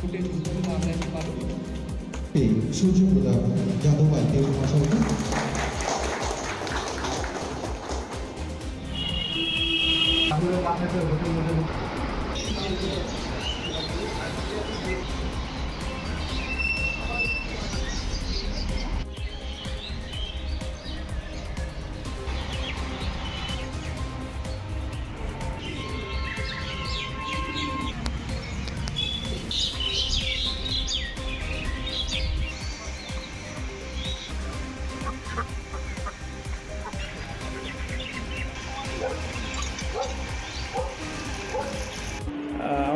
Footage হিসেবে আমরা নিতে পারব। এই সূর্যপ্রতাপ যাদব আইপিএস মহাশয়কে আহ,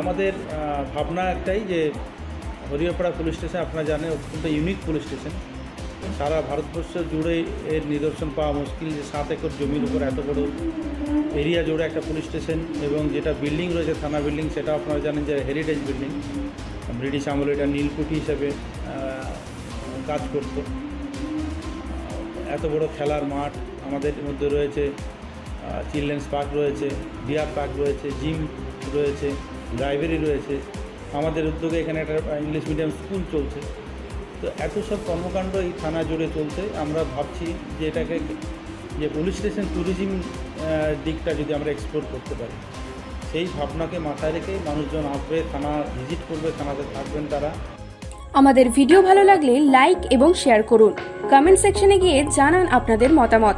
আমাদের ভাবনা একটাই যে হরিয়াপাড়া পুলিশ স্টেশন, আপনারা জানেন, অত্যন্ত ইউনিক পুলিশ স্টেশন। সারা ভারতবর্ষ জুড়ে এর নিদর্শন পাওয়া মুশকিল যে সাত একর জমির উপর এত বড় এরিয়া জুড়ে একটা পুলিশ স্টেশন এবং যেটা বিল্ডিং রয়েছে, থানা বিল্ডিং সেটা আপনারা জানেন যে হেরিটেজ বিল্ডিং ব্রিটিশ আমলে এটা নীলকুঠি হিসেবে কাজ করতো। এত বড় খেলার মাঠ আমাদের মধ্যে রয়েছে। চিলড্রেন্স পার্ক রয়েছে ডিয়ার পার্ক রয়েছে, জিম রয়েছে, লাইব্রেরি রয়েছে। আমাদের উদ্যোগে এখানে একটা ইংলিশ মিডিয়াম স্কুল চলছে। তো এত সব কর্মকাণ্ড এই থানা জুড়ে চলছে। আমরা ভাবছি যে এটাকে যে পুলিশ স্টেশন ট্যুরিজম দিকটা যদি আমরা এক্সপ্লোর করতে পারি। সেই ভাবনাকে মাথায় রেখে মানুষজন আসবে, থানা ভিজিট করবে, থানাতে থাকবেন তারা। আমাদের ভিডিও ভালো লাগলে লাইক এবং শেয়ার করুন। কমেন্ট সেকশনে গিয়ে জানান আপনাদের মতামত।